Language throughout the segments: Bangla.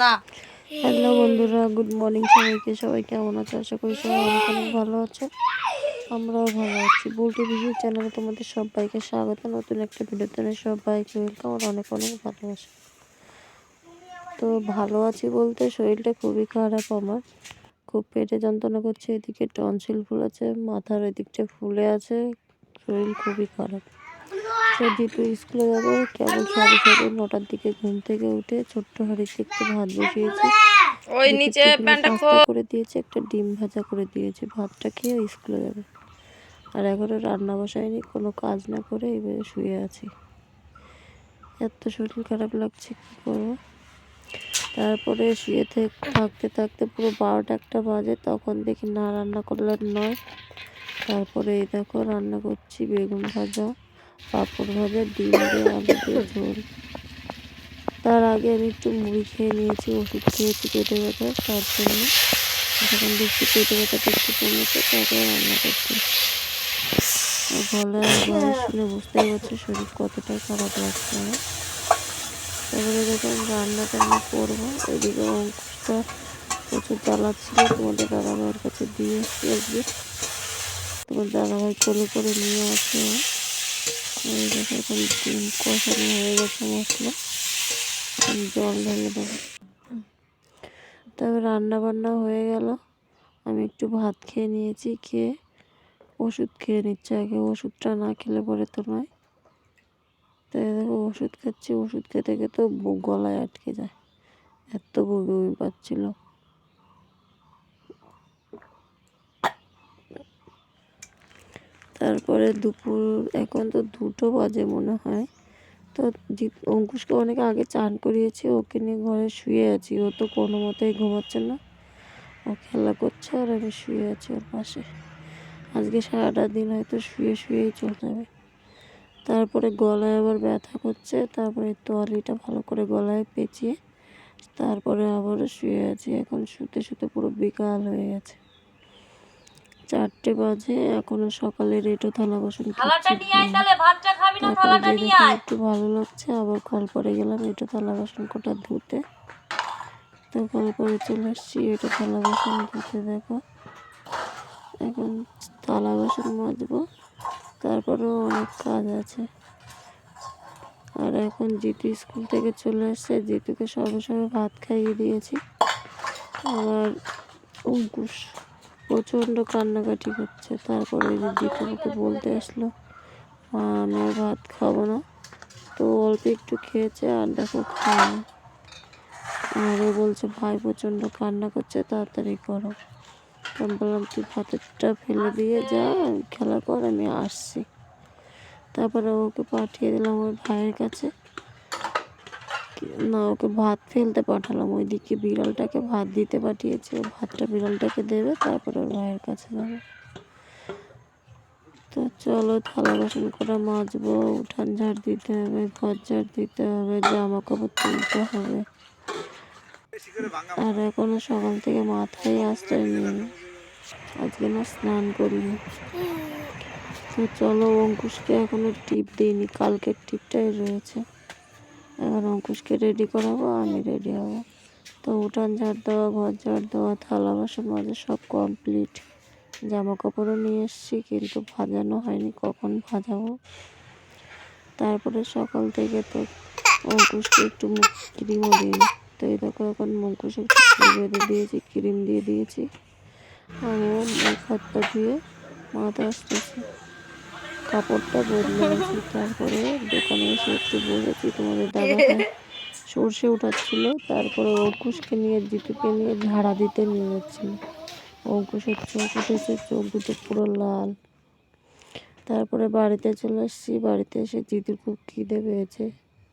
না। হ্যালো বন্ধুরা গুড মর্নিং সবাইকে। সবাই কেমন আছে? আশা করি সবাই অনেক ভালো আছে। আমরাও ভালো আছি। বুলটি ভিডিও চ্যানেলে তোমাদের সবাইকে স্বাগত। নতুন একটা ভিডিওতে সবাইকে ওয়েলকাম আর অনেক অনেক ভালোবাসা। তো ভালো আছি বলতে শরীরটা খুবই খারাপ আমার। খুব পেটে যন্ত্রণা করছে, এদিকে টনসিল ফুল আছে, মাথার এদিকটা ফুলে আছে। শরীর খুবই খারাপ। তো দীপু স্কুলে যাবে। কেবল সাড়ে সাড়ে নটার দিকে ঘুম থেকে উঠে ছোট্ট হাঁড়িতে একটু ভাত বসিয়েছি। ওই নিচে করে দিয়েছে একটা ডিম ভাজা করে দিয়েছে। ভাতটা খেয়ে স্কুলে যাবে। আর এখনও রান্না বসায়নি কোনো কাজ না করে এবারে শুয়ে আছি। এত শরীর খারাপ লাগছে কী করব? তারপরে শুয়ে থে- থাকতে থাকতে পুরো বারোটা একটা বাজে তখন দেখি না রান্না করলে নয়। তারপরে এই দেখো রান্না করছি বেগুন ভাজা। পাঁপড় ভাজা ডিম দিয়ে আলু দিয়ে ঝোল। তার আগে আমি একটু মুড়ি খেয়ে নিয়েছি, ওষুধ খেয়েছি পেটে ব্যথা, তার জন্য যখন দেখছি পেটে ব্যথাটা একটু কমেছে, তারপরে রান্না করছি। আর গলায় শুনে বুঝতেই পারছি, শরীর কতটা খারাপ লাগছে আমার। তারপরে যখন রান্না টান্না করব ওইদিকে অঙ্কুশটা প্রচুর জ্বালাচ্ছিল, তোমাদের দাদাভাইয়ের কাছে দিয়ে এসছি আজকে। তোমার দাদাভাই কোলে করে নিয়ে আসে। এখন ডিম কষানো হয়ে গেছে মশলা। জল ঢেলে দেবো। তবে রান্না বান্না হয়ে গেল। আমি একটু ভাত খেয়ে নিয়েছি, খেয়ে ওষুধ খেয়ে নিচ্ছে। আগে ওষুধটা না খেলে পরে তো নয়। তাই দেখো, ওষুধ খাচ্ছি। ওষুধ খেতে খেতে গলায় আটকে যায়। এত বমি পাচ্ছিল। তারপরে দুপুর, এখন তো দুটো বাজে মনে হয়। তো দীপ, অঙ্কুশকে অনেক আগে চান করিয়েছি, ওকে নিয়ে ঘরে শুয়ে আছি। ও তো কোনো মতেই ঘুমাচ্ছে না। ও খেলা করছে আর আমি শুয়ে আছি ওর পাশে। আজকে সারাটা দিন হয়তো শুয়ে শুয়েই চলে যাবে। তারপরে গলায় আবার ব্যথা করছে, তারপরে তোয়ালিটা ভালো করে গলায় পেঁচিয়ে, তারপরে আবারও শুয়ে আছি। এখন শুতে শুতে পুরো বিকাল হয়ে গেছে। চারটে বাজে এখনও সকালের এটো থালা বাসন তারপরে যে একটু ভালো লাগছে আবার কল পরে গেলাম এটা থালা বাসন কটা ধুতে। তো কল করে চলে আসছি এটা থালা বাসন ধুতে দেখো। এখন থালা বাসন মাজবো তারপরেও অনেক কাজ আছে। আর এখন জিতু স্কুল থেকে চলে আসছে জিতুকে সবে সবে ভাত খাইয়ে দিয়েছি। আবার অঙ্কুশ। প্রচণ্ড কান্নাকাটি করছে। তারপরে যে ওকে বলতে আসলো, মা, আমি ভাত খাব না। তো অল্প একটু খেয়েছে আর দেখো আর ও বলছে, ভাই, প্রচণ্ড কান্না করছে, তাড়াতাড়ি করো। আমি বললাম, তুই ভাতেরটা ফেলে দিয়ে যা খেলা কর আমি আসছি। তারপরে ওকে পাঠিয়ে দিলাম ওর ভাইয়ের কাছে। না ওকে ভাত ফেলতে পাঠালাম। ওইদিকে বিড়ালটাকে ভাত দিতে পাঠিয়েছি। ও ভাতটা বিড়ালটাকে দেবে, তারপরে ওর ভাইয়ের কাছে যাবে। তো চলো থালা বাসন করা মাজবো, উঠান ঝাড় দিতে হবে, ঘর ঝাড় দিতে হবে জামা কাপড় তুলতে হবে। আর এখনও সকাল থেকে মাথায় আসতে নিয়ে আজকে না স্নান করিনি। তো চলো অঙ্কুশকে এখনও টিপ দিইনি, কালকের টিপটাই রয়েছে। এখন অঙ্কুশকে রেডি করাবো, আমি রেডি হব। তো উঠান ঝাড় দেওয়া, ঘর ঝাড় দেওয়া, থালা, বাসন মাজা সব কমপ্লিট জামা কাপড়ও নিয়ে এসেছি, কিন্তু ভাজানো হয়নি, কখন ভাজাবো? তারপরে সকাল থেকে তো অঙ্কুশকে একটু মুখ ক্রিমও দিই তো এই দেখো, এখন অঙ্কুশে একটু বেঁধে দিয়েছি ক্রিম দিয়ে দিয়েছি। আর ও মুখ হাত পা ধুয়ে মাথা আসতেছে। কাপড়টা বদলেছি তারপরে দোকানে এসে একটু বসেছি, তোমাদের দাদা সর্ষে উঠাচ্ছিল, তারপরে অঙ্কুশকে নিয়ে, জিতুকে নিয়ে ঝাড়া দিতে নিয়ে যাচ্ছিল। অঙ্কুশের চোখ উঠেছে, চোখ দুটো পুরো লাল। তারপরে বাড়িতে চলে এসেছি, বাড়িতে এসে দিদির খুব খিদে পেয়েছে।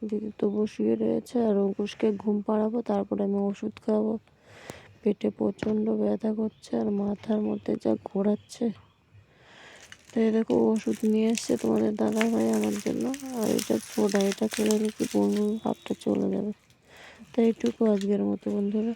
জিতু তো বসিয়ে রয়েছে, আর অঙ্কুশকে ঘুম পাড়াবো, তারপরে আমি ওষুধ খাব। পেটে প্রচণ্ড ব্যথা করছে, আর মাথার মধ্যে যা ঘোরাচ্ছে। তো দেখো ওষুধ নিয়ে এসছে তোমাদের দাদা ভাই আমার জন্য, আর এটা সোডা এটা খেলে নাকি বমি ভাবটা চলে যাবে। তো এইটুকু আজকের মতো বন্ধুরা।